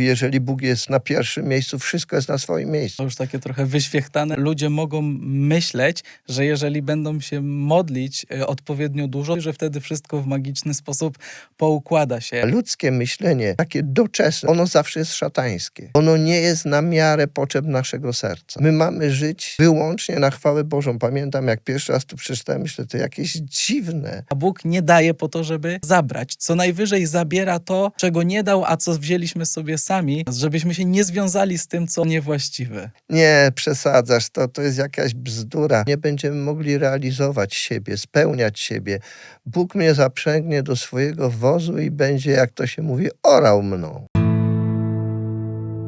Jeżeli Bóg jest na pierwszym miejscu, wszystko jest na swoim miejscu. To już takie trochę wyświechtane. Ludzie mogą myśleć, że jeżeli będą się modlić e, odpowiednio dużo, że wtedy wszystko w magiczny sposób poukłada się. Ludzkie myślenie, takie doczesne, ono zawsze jest szatańskie. Ono nie jest na miarę potrzeb naszego serca. My mamy żyć wyłącznie na chwałę Bożą. Pamiętam, jak pierwszy raz tu przeczytałem, myślę, to jakieś dziwne. A Bóg nie daje po to, żeby zabrać. Co najwyżej zabiera to, czego nie dał, a co wzięliśmy sobie sami, żebyśmy się nie związali z tym, co niewłaściwe. Nie, przesadzasz, to, to jest jakaś bzdura. Nie będziemy mogli realizować siebie, spełniać siebie. Bóg mnie zaprzęgnie do swojego wozu i będzie, jak to się mówi, orał mną.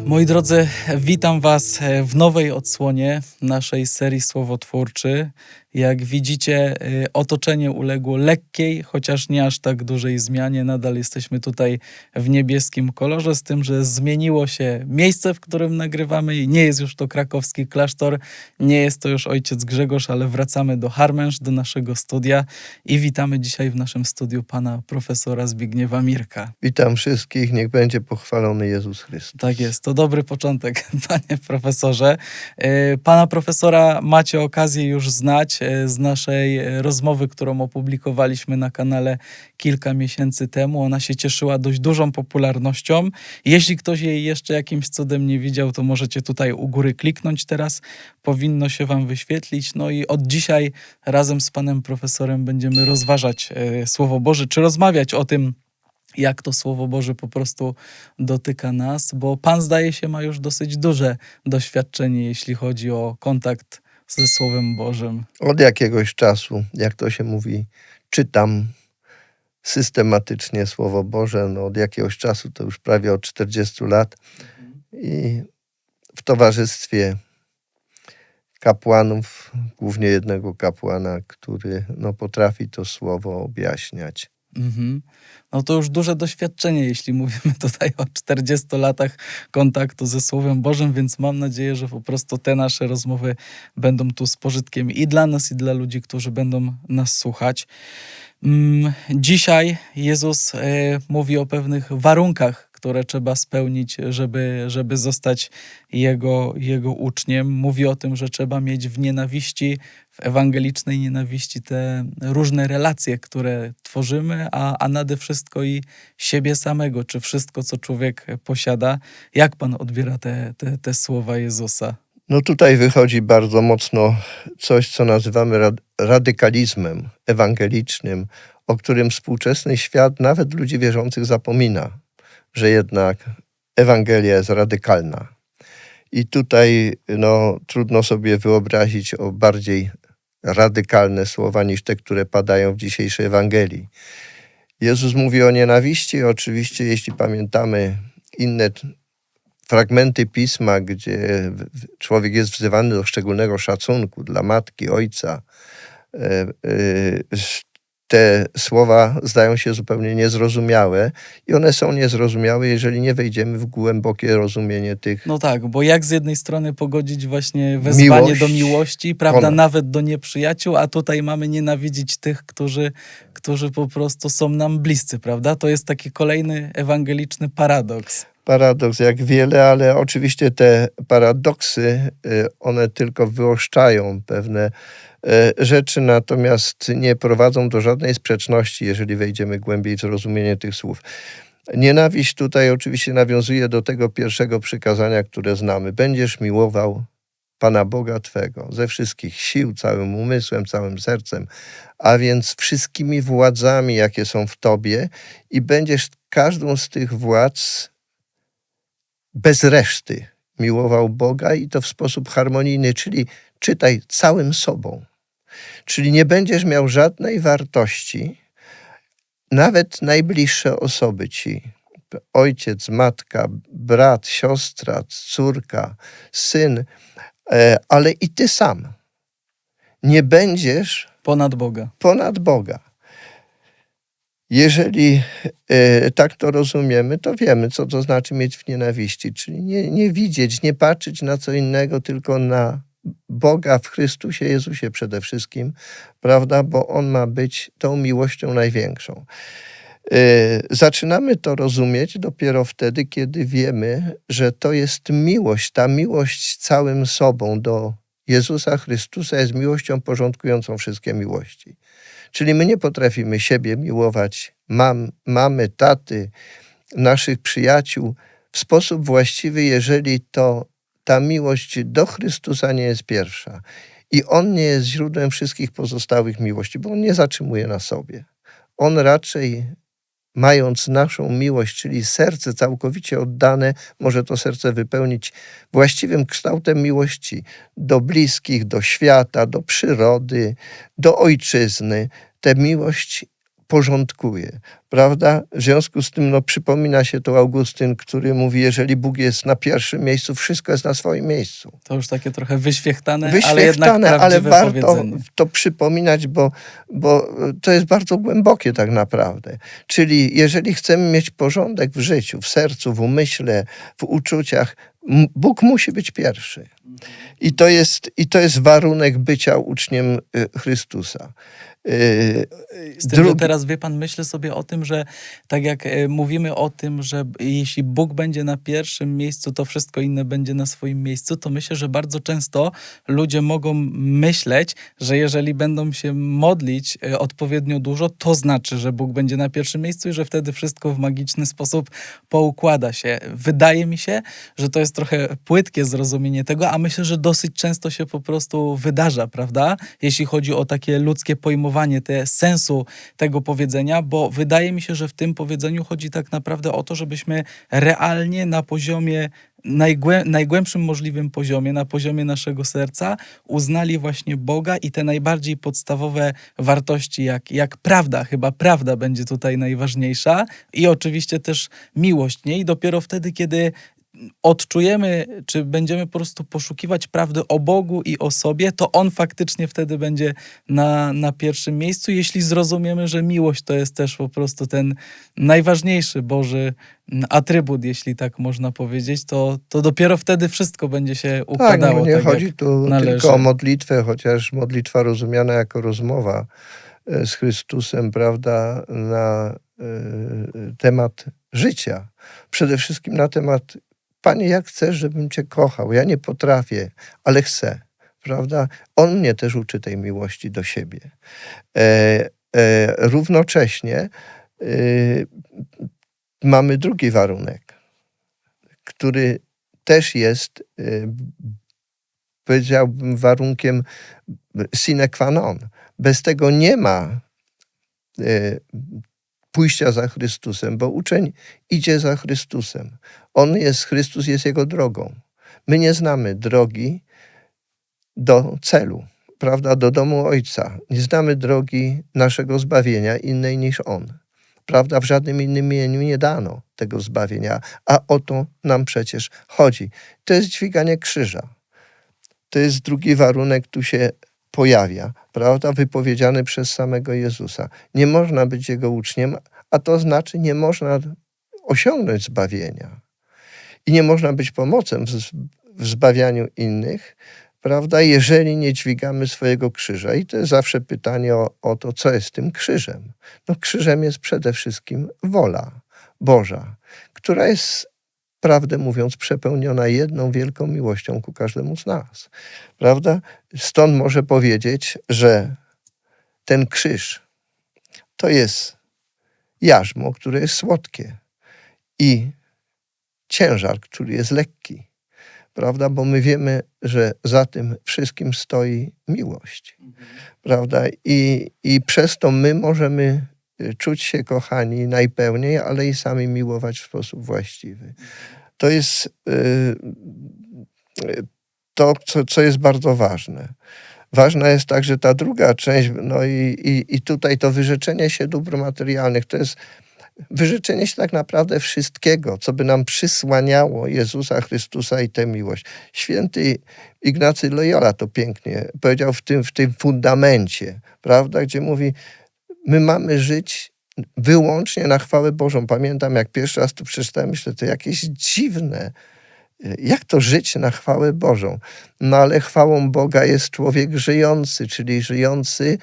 Moi drodzy, witam Was w nowej odsłonie naszej serii Słowotwórczy. Jak widzicie, y, otoczenie uległo lekkiej, chociaż nie aż tak dużej zmianie. Nadal jesteśmy tutaj w niebieskim kolorze, z tym, że zmieniło się miejsce, w którym nagrywamy i nie jest już to krakowski klasztor, nie jest to już ojciec Grzegorz, ale wracamy do Harmensz, do naszego studia i witamy dzisiaj w naszym studiu pana profesora Zbigniewa Mirka. Witam wszystkich, niech będzie pochwalony Jezus Chrystus. Tak jest, to dobry początek, panie profesorze. E, Pana profesora macie okazję już znać z naszej e, rozmowy, którą opublikowaliśmy na kanale kilka miesięcy temu. Ona się cieszyła dość dużą popularnością. Jeśli ktoś jej jeszcze jakimś cudem nie widział, to możecie tutaj u góry kliknąć teraz. Powinno się wam wyświetlić. No i od dzisiaj razem z panem profesorem będziemy rozważać e, Słowo Boże, czy rozmawiać o tym, jak to Słowo Boże po prostu dotyka nas, bo Pan zdaje się ma już dosyć duże doświadczenie, jeśli chodzi o kontakt ze Słowem Bożym. Od jakiegoś czasu, jak to się mówi, czytam systematycznie Słowo Boże. No, od jakiegoś czasu, to już prawie od 40 lat. I w towarzystwie kapłanów, głównie jednego kapłana, który no, potrafi to słowo objaśniać. Mhm. No to już duże doświadczenie, jeśli mówimy tutaj o 40 latach kontaktu ze Słowem Bożym, więc mam nadzieję, że po prostu te nasze rozmowy będą tu z pożytkiem i dla nas, i dla ludzi, którzy będą nas słuchać. Mm, Dzisiaj Jezus e, mówi o pewnych warunkach, które trzeba spełnić, żeby, żeby zostać jego, jego uczniem. Mówi o tym, że trzeba mieć w nienawiści, ewangelicznej nienawiści te różne relacje, które tworzymy, a, a nade wszystko i siebie samego, czy wszystko, co człowiek posiada. Jak pan odbiera te, te, te słowa Jezusa? No tutaj wychodzi bardzo mocno coś, co nazywamy rad- radykalizmem ewangelicznym, o którym współczesny świat, nawet ludzi wierzących, zapomina, że jednak Ewangelia jest radykalna. I tutaj no, trudno sobie wyobrazić o bardziej radykalne słowa niż te, które padają w dzisiejszej Ewangelii. Jezus mówi o nienawiści. Oczywiście, jeśli pamiętamy inne fragmenty pisma, gdzie człowiek jest wzywany do szczególnego szacunku dla matki, ojca, e, e, te słowa zdają się zupełnie niezrozumiałe i one są niezrozumiałe, jeżeli nie wejdziemy w głębokie rozumienie tych. No tak, bo jak z jednej strony pogodzić właśnie wezwanie Miłość, do miłości, prawda, ona. nawet do nieprzyjaciół, a tutaj mamy nienawidzić tych, którzy, którzy po prostu są nam bliscy, prawda? To jest taki kolejny ewangeliczny paradoks. Paradoks jak wiele, ale oczywiście te paradoksy, y, one tylko wyoszczają pewne y, rzeczy, natomiast nie prowadzą do żadnej sprzeczności, jeżeli wejdziemy głębiej w zrozumienie tych słów. Nienawiść tutaj oczywiście nawiązuje do tego pierwszego przykazania, które znamy. Będziesz miłował Pana Boga Twego ze wszystkich sił, całym umysłem, całym sercem, a więc wszystkimi władzami, jakie są w Tobie i będziesz każdą z tych władz bez reszty miłował Boga i to w sposób harmonijny, czyli czytaj całym sobą. Czyli nie będziesz miał żadnej wartości, nawet najbliższe osoby ci, ojciec, matka, brat, siostra, córka, syn, e, ale i ty sam. Nie będziesz Ponad Boga. ponad Boga. Jeżeli e, tak to rozumiemy, to wiemy, co to znaczy mieć w nienawiści, czyli nie, nie widzieć, nie patrzeć na co innego, tylko na Boga w Chrystusie Jezusie przede wszystkim, prawda? Bo On ma być tą miłością największą. Y, Zaczynamy to rozumieć dopiero wtedy, kiedy wiemy, że to jest miłość. Ta miłość całym sobą do Jezusa Chrystusa jest miłością porządkującą wszystkie miłości. Czyli my nie potrafimy siebie miłować, mam, mamy, taty, naszych przyjaciół w sposób właściwy, jeżeli to ta miłość do Chrystusa nie jest pierwsza. I On nie jest źródłem wszystkich pozostałych miłości, bo On nie zatrzymuje na sobie. On raczej, mając naszą miłość, czyli serce całkowicie oddane, może to serce wypełnić właściwym kształtem miłości do bliskich, do świata, do przyrody, do ojczyzny. Tę miłość porządkuje, prawda? W związku z tym no, przypomina się to Augustyn, który mówi, jeżeli Bóg jest na pierwszym miejscu, wszystko jest na swoim miejscu. To już takie trochę wyświechtane, ale Wyświechtane, ale prawdziwe warto to przypominać, bo, bo to jest bardzo głębokie tak naprawdę. Czyli jeżeli chcemy mieć porządek w życiu, w sercu, w umyśle, w uczuciach, Bóg musi być pierwszy. I to jest, i to jest warunek bycia uczniem y, Chrystusa. Y, Z tym, że drugi- teraz wie pan, myślę sobie o tym, że tak jak e, mówimy o tym, że jeśli Bóg będzie na pierwszym miejscu, to wszystko inne będzie na swoim miejscu, to myślę, że bardzo często ludzie mogą myśleć, że jeżeli będą się modlić odpowiednio dużo, to znaczy, że Bóg będzie na pierwszym miejscu i że wtedy wszystko w magiczny sposób poukłada się. Wydaje mi się, że to jest trochę płytkie zrozumienie tego, a myślę, że dosyć często się po prostu wydarza, prawda? Jeśli chodzi o takie ludzkie pojmowanie te sensu tego powiedzenia, bo wydaje mi się, że w tym powiedzeniu chodzi tak naprawdę o to, żebyśmy realnie na poziomie najgłę- najgłębszym możliwym poziomie, na poziomie naszego serca, uznali właśnie Boga i te najbardziej podstawowe wartości, jak, jak prawda, chyba prawda będzie tutaj najważniejsza i oczywiście też miłość, nie? I dopiero wtedy, kiedy odczujemy, czy będziemy po prostu poszukiwać prawdy o Bogu i o sobie, to On faktycznie wtedy będzie na, na pierwszym miejscu, jeśli zrozumiemy, że miłość to jest też po prostu ten najważniejszy Boży atrybut, jeśli tak można powiedzieć, to, to dopiero wtedy wszystko będzie się Tak, układało. no nie tak chodzi tu należy. tylko o modlitwę, chociaż modlitwa rozumiana jako rozmowa e, z Chrystusem, prawda, na e, temat życia. Przede wszystkim na temat, Panie, jak chcesz, żebym Cię kochał? Ja nie potrafię, ale chcę, prawda? On mnie też uczy tej miłości do siebie. E, e, równocześnie e, mamy drugi warunek, który też jest e, powiedziałbym, warunkiem sine qua non. Bez tego nie ma e, pójścia za Chrystusem, bo uczeń idzie za Chrystusem. On jest, Chrystus jest jego drogą. My nie znamy drogi do celu, prawda, do domu Ojca. Nie znamy drogi naszego zbawienia innej niż On. Prawda, w żadnym innym imieniu nie dano tego zbawienia, a o to nam przecież chodzi. To jest dźwiganie krzyża to jest drugi warunek, tu się pojawia, prawda, wypowiedziany przez samego Jezusa. Nie można być Jego uczniem, a to znaczy nie można osiągnąć zbawienia. I nie można być pomocą w, zbawianiu innych, prawda, jeżeli nie dźwigamy swojego krzyża. I to jest zawsze pytanie o, o to, co jest tym krzyżem. No krzyżem jest przede wszystkim wola Boża, która jest prawdę mówiąc, przepełniona jedną wielką miłością ku każdemu z nas. Prawda? Stąd może powiedzieć, że ten krzyż to jest jarzmo, które jest słodkie i ciężar, który jest lekki. Prawda? Bo my wiemy, że za tym wszystkim stoi miłość. Prawda? I, I przez to my możemy czuć się kochani najpełniej, ale i sami miłować w sposób właściwy. To jest y, y, to, co, co jest bardzo ważne. Ważna jest także ta druga część, no i, i, i tutaj to wyrzeczenie się dóbr materialnych, to jest wyrzeczenie się tak naprawdę wszystkiego, co by nam przysłaniało Jezusa Chrystusa i tę miłość. Święty Ignacy Loyola to pięknie powiedział w tym, w tym fundamencie, prawda, gdzie mówi, my mamy żyć wyłącznie na chwałę Bożą. Pamiętam, jak pierwszy raz to przeczytałem, myślę, to jakieś dziwne. Jak to żyć na chwałę Bożą? No ale chwałą Boga jest człowiek żyjący, czyli żyjący,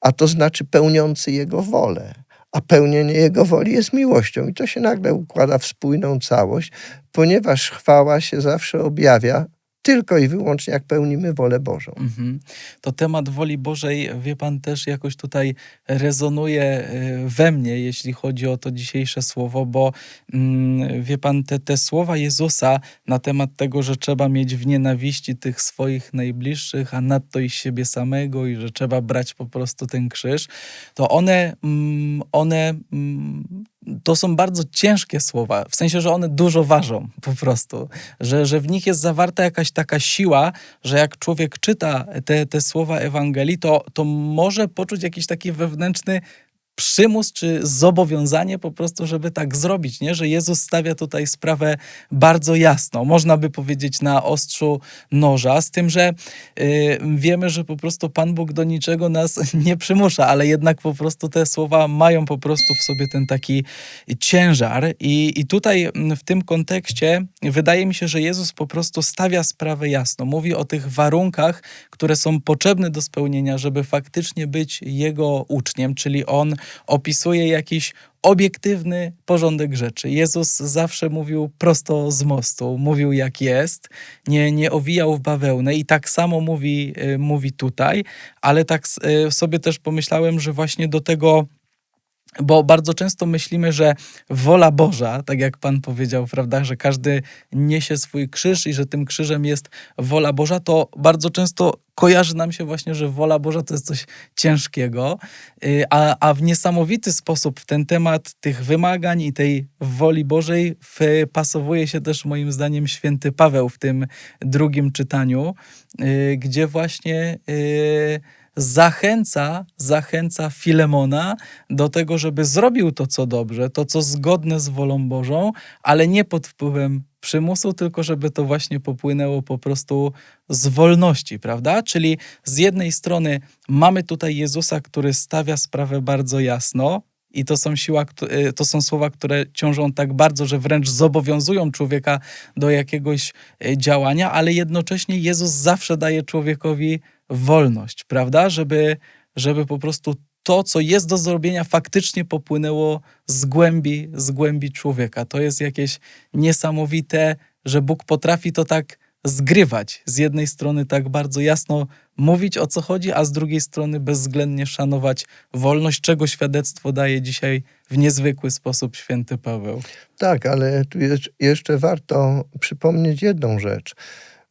a to znaczy pełniący Jego wolę. a pełnienie Jego woli jest miłością. I to się nagle układa w spójną całość, ponieważ chwała się zawsze objawia tylko i wyłącznie jak pełnimy wolę Bożą. Mhm. To temat woli Bożej, wie Pan, też jakoś tutaj rezonuje y, we mnie, jeśli chodzi o to dzisiejsze słowo, bo mm, wie Pan, te, te słowa Jezusa na temat tego, że trzeba mieć w nienawiści tych swoich najbliższych, a nadto i siebie samego i że trzeba brać po prostu ten krzyż, to one, mm, one mm, to są bardzo ciężkie słowa, w sensie, że one dużo ważą po prostu, że, że w nich jest zawarta jakaś taka siła, że jak człowiek czyta te, te słowa Ewangelii, to, to może poczuć jakiś taki wewnętrzny przymus czy zobowiązanie po prostu, żeby tak zrobić, nie? że Jezus stawia tutaj sprawę bardzo jasno, można by powiedzieć na ostrzu noża, z tym, że y, wiemy, że po prostu Pan Bóg do niczego nas nie przymusza, ale jednak po prostu te słowa mają po prostu w sobie ten taki ciężar. I, i tutaj mm, w tym kontekście wydaje mi się, że Jezus po prostu stawia sprawę jasno, mówi o tych warunkach, które są potrzebne do spełnienia, żeby faktycznie być Jego uczniem, czyli On opisuje jakiś obiektywny porządek rzeczy. Jezus zawsze mówił prosto z mostu, mówił jak jest, nie, nie owijał w bawełnę. I tak samo mówi, y, mówi tutaj, ale tak y, sobie też pomyślałem, że właśnie do tego bo bardzo często myślimy, że wola Boża, tak jak Pan powiedział, prawda, że każdy niesie swój krzyż i że tym krzyżem jest wola Boża, to bardzo często kojarzy nam się właśnie, że wola Boża to jest coś ciężkiego, y, a, a w niesamowity sposób w ten temat tych wymagań i tej woli Bożej wpasowuje się też moim zdaniem święty Paweł w tym drugim czytaniu, y, gdzie właśnie y, zachęca, zachęca Filemona do tego, żeby zrobił to, co dobrze, to, co zgodne z wolą Bożą, ale nie pod wpływem przymusu, tylko żeby to właśnie popłynęło po prostu z wolności, prawda? Czyli z jednej strony mamy tutaj Jezusa, który stawia sprawę bardzo jasno, i to są, siła, y, to są słowa, które ciążą tak bardzo, że wręcz zobowiązują człowieka do jakiegoś y, działania, ale jednocześnie Jezus zawsze daje człowiekowi wolność, prawda? Żeby, żeby po prostu to, co jest do zrobienia, faktycznie popłynęło z głębi, z głębi człowieka. To jest jakieś niesamowite, że Bóg potrafi to tak zgrywać. Z jednej strony tak bardzo jasno mówić o co chodzi, a z drugiej strony bezwzględnie szanować wolność, czego świadectwo daje dzisiaj w niezwykły sposób święty Paweł. Tak, ale tu jeszcze warto przypomnieć jedną rzecz.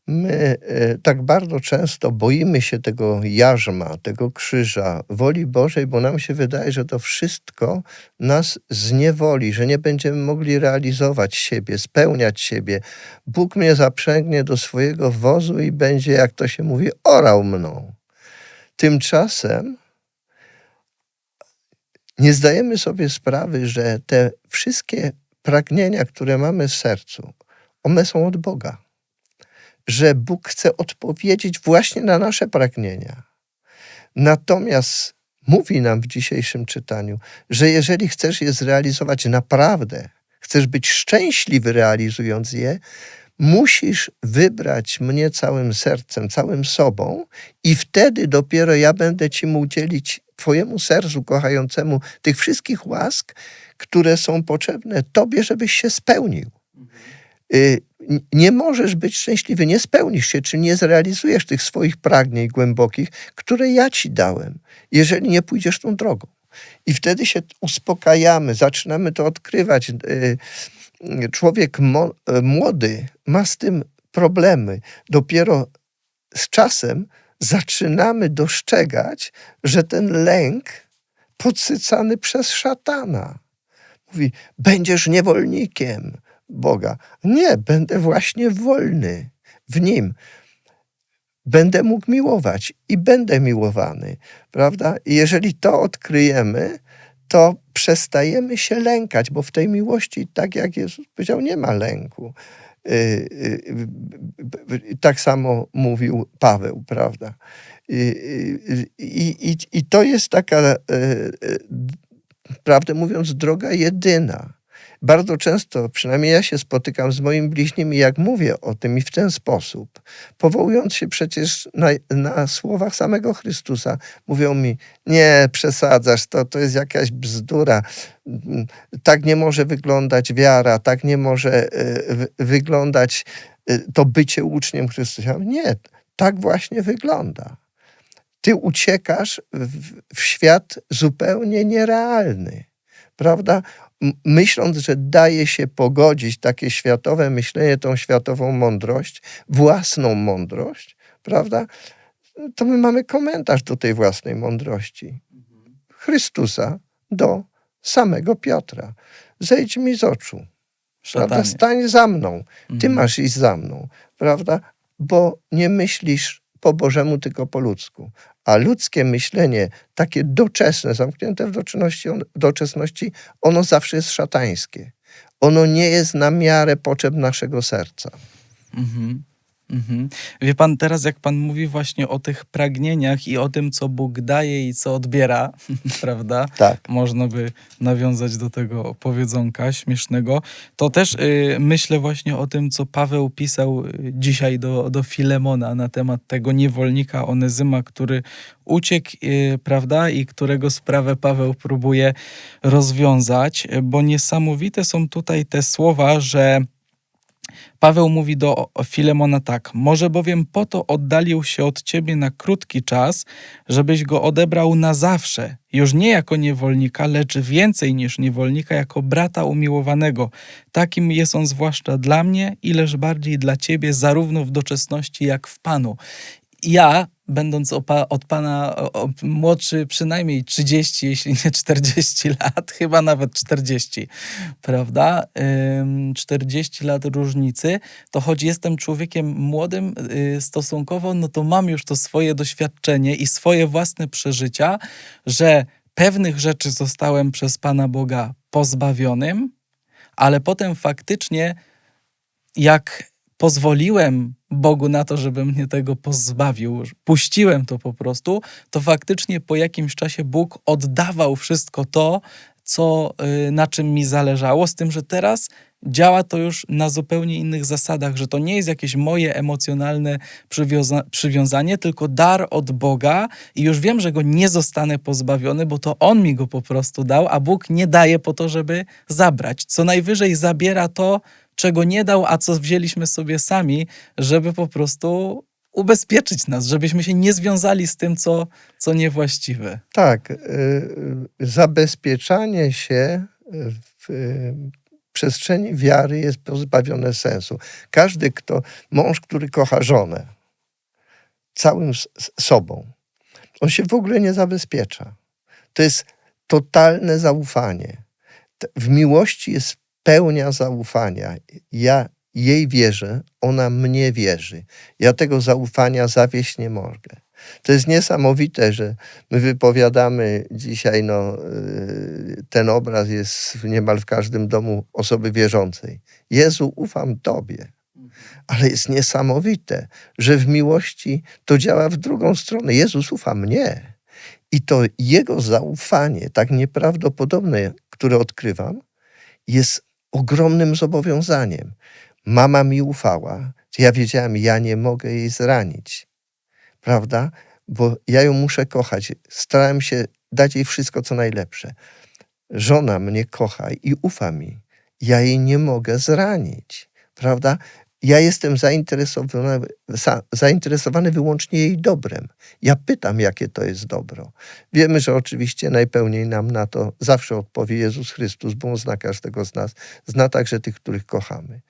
My e, tak bardzo często boimy się tego jarzma, tego krzyża, woli Bożej, bo nam się wydaje, że to wszystko nas zniewoli, że nie będziemy mogli realizować siebie, spełniać siebie. Bóg mnie zaprzęgnie do swojego wozu i będzie, jak to się mówi, orał mną. Tymczasem nie zdajemy sobie sprawy, że te wszystkie pragnienia, które mamy w sercu, one są od Boga. Że Bóg chce odpowiedzieć właśnie na nasze pragnienia. Natomiast mówi nam w dzisiejszym czytaniu, że jeżeli chcesz je zrealizować naprawdę, chcesz być szczęśliwy realizując je, musisz wybrać mnie całym sercem, całym sobą, i wtedy dopiero ja będę Ci mógł dzielić Twojemu sercu kochającemu tych wszystkich łask, które są potrzebne Tobie, żebyś się spełnił. Y, Nie możesz być szczęśliwy, nie spełnisz się, czy nie zrealizujesz tych swoich pragnień głębokich, które ja Ci dałem, jeżeli nie pójdziesz tą drogą. I wtedy się uspokajamy, zaczynamy to odkrywać. Y, Człowiek mo- y, młody ma z tym problemy. Dopiero z czasem zaczynamy dostrzegać, że ten lęk podsycany przez szatana. Mówi, będziesz niewolnikiem Boga. Nie, będę właśnie wolny w Nim. Będę mógł miłować i będę miłowany, prawda? I jeżeli to odkryjemy, to przestajemy się lękać, bo w tej miłości, tak jak Jezus powiedział, nie ma lęku. Y, y, b- Tak samo mówił Paweł, prawda? I, i, to jest taka, y, y, prawdę mówiąc, droga jedyna. Bardzo często, przynajmniej ja się spotykam z moim bliźnim i jak mówię o tym i w ten sposób, powołując się przecież na, na słowach samego Chrystusa, mówią mi, nie, przesadzasz, to, to jest jakaś bzdura, Mm, tak nie może wyglądać wiara, tak nie może wy- wyglądać e, to bycie uczniem Chrystusa. Nie, tak właśnie wygląda. Ty uciekasz w, w świat zupełnie nierealny, prawda? Myśląc, że daje się pogodzić takie światowe myślenie, tą światową mądrość, własną mądrość, prawda? To my mamy komentarz do tej własnej mądrości. Chrystusa do samego Piotra. Zejdź mi z oczu, prawda? Stań za mną. Ty Mhm. masz iść za mną, prawda? Bo nie myślisz po Bożemu, tylko po ludzku. A ludzkie myślenie, takie doczesne, zamknięte w doczesności, doczesności, ono zawsze jest szatańskie. Ono nie jest na miarę potrzeb naszego serca. Mhm. Mhm. Wie pan, teraz jak pan mówi właśnie o tych pragnieniach i o tym, co Bóg daje i co odbiera, prawda? Tak. Można by nawiązać do tego powiedzonka śmiesznego. To też y, myślę właśnie o tym, co Paweł pisał y, dzisiaj do, do Filemona na temat tego niewolnika Onezyma, który uciekł, y, prawda, i którego sprawę Paweł próbuje rozwiązać, bo niesamowite są tutaj te słowa, że Paweł mówi do Filemona tak: Może bowiem po to oddalił się od ciebie na krótki czas, żebyś go odebrał na zawsze, już nie jako niewolnika, lecz więcej niż niewolnika, jako brata umiłowanego. Takim jest on zwłaszcza dla mnie, ileż bardziej dla ciebie, zarówno w doczesności, jak w Panu. Ja, będąc od Pana o, młodszy przynajmniej 30, jeśli nie 40 lat, chyba nawet 40, prawda? Ym, 40 lat różnicy, to choć jestem człowiekiem młodym y, stosunkowo, no to mam już to swoje doświadczenie i swoje własne przeżycia, że pewnych rzeczy zostałem przez Pana Boga pozbawionym, ale potem faktycznie jak pozwoliłem Bogu na to, żeby mnie tego pozbawił, puściłem to po prostu, to faktycznie po jakimś czasie Bóg oddawał wszystko to, co, y, na czym mi zależało, z tym, że teraz działa to już na zupełnie innych zasadach, że to nie jest jakieś moje emocjonalne przywiąza- przywiązanie, tylko dar od Boga i już wiem, że go nie zostanę pozbawiony, bo to On mi go po prostu dał, a Bóg nie daje po to, żeby zabrać. Co najwyżej zabiera to, czego nie dał, a co wzięliśmy sobie sami, żeby po prostu ubezpieczyć nas, żebyśmy się nie związali z tym, co, co niewłaściwe. Tak. y, y, Zabezpieczanie się w y, przestrzeni wiary jest pozbawione sensu. Każdy, kto, mąż, który kocha żonę, całym sobą, on się w ogóle nie zabezpiecza. To jest totalne zaufanie. W miłości jest pełnia zaufania. Ja jej wierzę, ona mnie wierzy. Ja tego zaufania zawieść nie mogę. To jest niesamowite, że my wypowiadamy dzisiaj, no, y, ten obraz jest niemal w każdym domu osoby wierzącej. Jezu, ufam Tobie. Ale jest niesamowite, że w miłości to działa w drugą stronę. Jezus ufa mnie. I to Jego zaufanie, tak nieprawdopodobne, które odkrywam, jest ogromnym zobowiązaniem. Mama mi ufała, ja wiedziałem, ja nie mogę jej zranić prawda? Bo ja ją muszę kochać. Starałem się dać jej wszystko, co najlepsze. Żona mnie kocha i ufa mi. Ja jej nie mogę zranić, prawda? Ja jestem zainteresowany, za, zainteresowany wyłącznie jej dobrem. Ja pytam, jakie to jest dobro. Wiemy, że oczywiście najpełniej nam na to zawsze odpowie Jezus Chrystus, bo On zna każdego z nas. Zna także tych, których kochamy.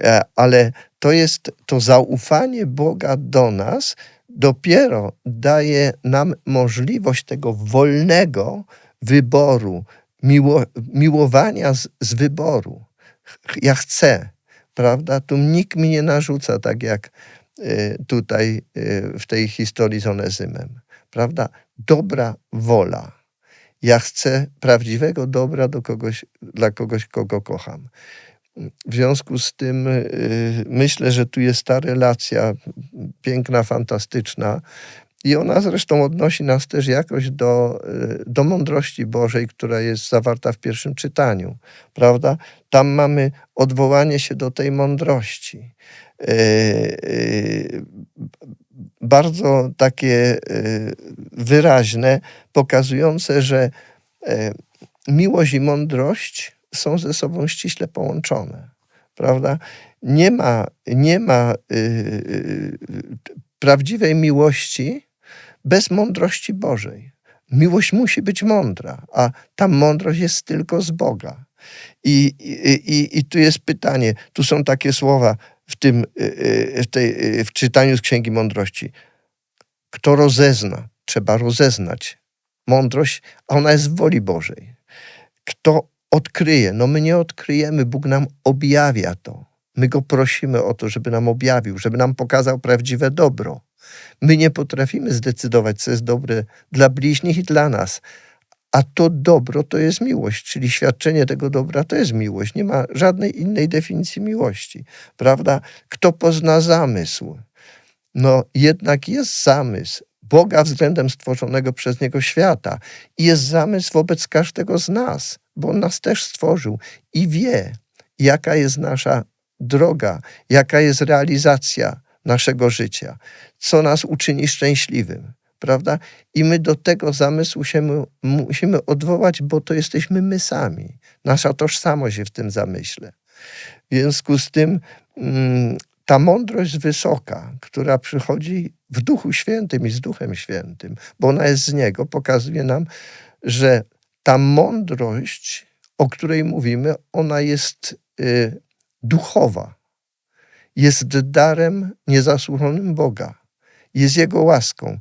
E, Ale to jest to zaufanie Boga do nas, dopiero daje nam możliwość tego wolnego wyboru, miło, miłowania z, z wyboru. Ja chcę, prawda? Tu nikt mi nie narzuca, tak jak y, tutaj y, w tej historii z Onezymem, prawda? Dobra wola. Ja chcę prawdziwego dobra do kogoś, dla kogoś, kogo kocham. W związku z tym y, myślę, że tu jest ta relacja piękna, fantastyczna I ona zresztą odnosi nas też jakoś do, y, do mądrości Bożej, która jest zawarta w pierwszym czytaniu, prawda? Tam mamy odwołanie się do tej mądrości. Y, y, Bardzo takie wyraźne, pokazujące, że miłość i mądrość są ze sobą ściśle połączone, prawda? Nie ma, nie ma prawdziwej miłości bez mądrości Bożej. Miłość musi być mądra, a ta mądrość jest tylko z Boga. I, i, i, i tu jest pytanie, tu są takie słowa w tym, y, y, w, tej, y, w czytaniu z Księgi Mądrości. Kto rozezna, trzeba rozeznać mądrość, a ona jest w woli Bożej. Kto odkryje, no my nie odkryjemy, Bóg nam objawia to. My go prosimy o to, żeby nam objawił, żeby nam pokazał prawdziwe dobro. My nie potrafimy zdecydować, co jest dobre dla bliźnich i dla nas. A to dobro to jest miłość, czyli świadczenie tego dobra to jest miłość. Nie ma żadnej innej definicji miłości, prawda? Kto pozna zamysł? No jednak jest zamysł Boga względem stworzonego przez Niego świata i jest zamysł wobec każdego z nas, bo On nas też stworzył i wie, jaka jest nasza droga, jaka jest realizacja naszego życia, co nas uczyni szczęśliwym, prawda? I my do tego zamysłu się mu- musimy odwołać, bo to jesteśmy my sami. Nasza tożsamość w tym zamyśle. W związku z tym mm, ta mądrość wysoka, która przychodzi w Duchu Świętym i z Duchem Świętym, bo ona jest z Niego, pokazuje nam, że ta mądrość, o której mówimy, ona jest y, duchowa. Jest darem niezasłużonym Boga. Jest Jego łaską.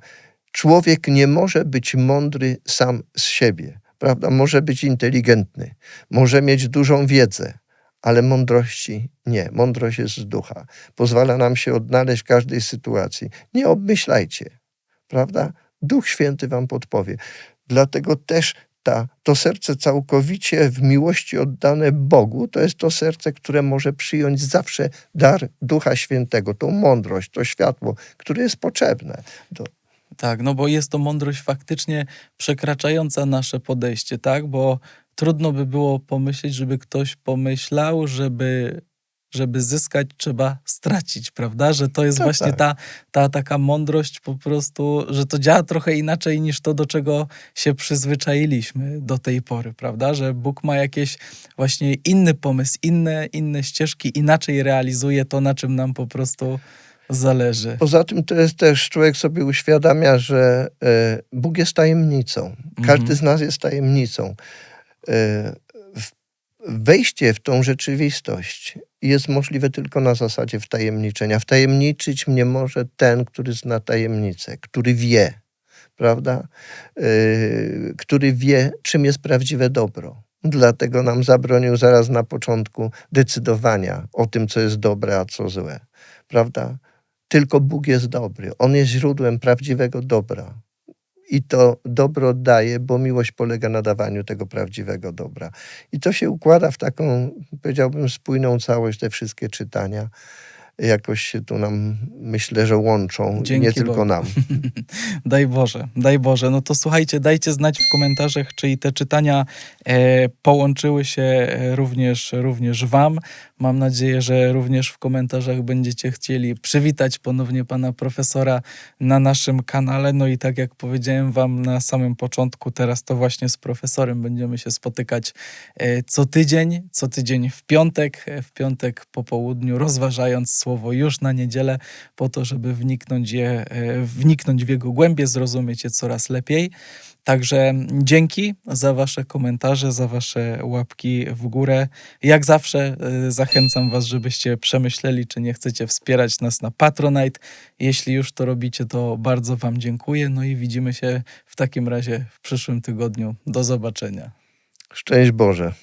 Człowiek nie może być mądry sam z siebie, prawda? Może być inteligentny, może mieć dużą wiedzę, ale mądrości nie. Mądrość jest z ducha. Pozwala nam się odnaleźć w każdej sytuacji. Nie obmyślajcie, prawda? Duch Święty wam podpowie. Dlatego też to serce całkowicie w miłości oddane Bogu, to jest to serce, które może przyjąć zawsze dar Ducha Świętego, tą mądrość, to światło, które jest potrzebne. Do, Tak, no bo jest to mądrość faktycznie przekraczająca nasze podejście, tak? Bo trudno by było pomyśleć, żeby ktoś pomyślał, żeby, żeby zyskać, trzeba stracić, prawda? Że to jest Tak, właśnie tak. ta, ta taka mądrość po prostu, że to działa trochę inaczej niż to, do czego się przyzwyczailiśmy do tej pory, prawda? Że Bóg ma jakieś właśnie inny pomysł, inne, inne ścieżki, inaczej realizuje to, na czym nam po prostu zależy. Poza tym to jest też, człowiek sobie uświadamia, że e, Bóg jest tajemnicą. Każdy Mhm. z nas jest tajemnicą. E, Wejście w tą rzeczywistość jest możliwe tylko na zasadzie wtajemniczenia. Wtajemniczyć mnie może ten, który zna tajemnicę, który wie, prawda? E, Który wie, czym jest prawdziwe dobro. Dlatego nam zabronił zaraz na początku decydowania o tym, co jest dobre, a co złe. Prawda? Tylko Bóg jest dobry. On jest źródłem prawdziwego dobra. I to dobro daje, bo miłość polega na dawaniu tego prawdziwego dobra. I to się układa w taką, powiedziałbym, spójną całość, te wszystkie czytania. Jakoś się tu nam, myślę, że łączą. Dzięki nie tylko Bogu. nam. Daj Boże, daj Boże. No to słuchajcie, dajcie znać w komentarzach, czy te czytania e, połączyły się e, również, również Wam. Mam nadzieję, że również w komentarzach będziecie chcieli przywitać ponownie pana profesora na naszym kanale. No i tak jak powiedziałem Wam na samym początku, teraz to właśnie z profesorem będziemy się spotykać e, co tydzień, co tydzień w piątek, e, w piątek po południu, rozważając słowo już na niedzielę, po to, żeby wniknąć, je, e, wniknąć w jego głębie, zrozumieć je coraz lepiej. Także dzięki za Wasze komentarze, za Wasze łapki w górę. Jak zawsze e, zachęcam Was, żebyście przemyśleli, czy nie chcecie wspierać nas na Patronite. Jeśli już to robicie, to bardzo Wam dziękuję. No i widzimy się w takim razie w przyszłym tygodniu. Do zobaczenia. Szczęść Boże.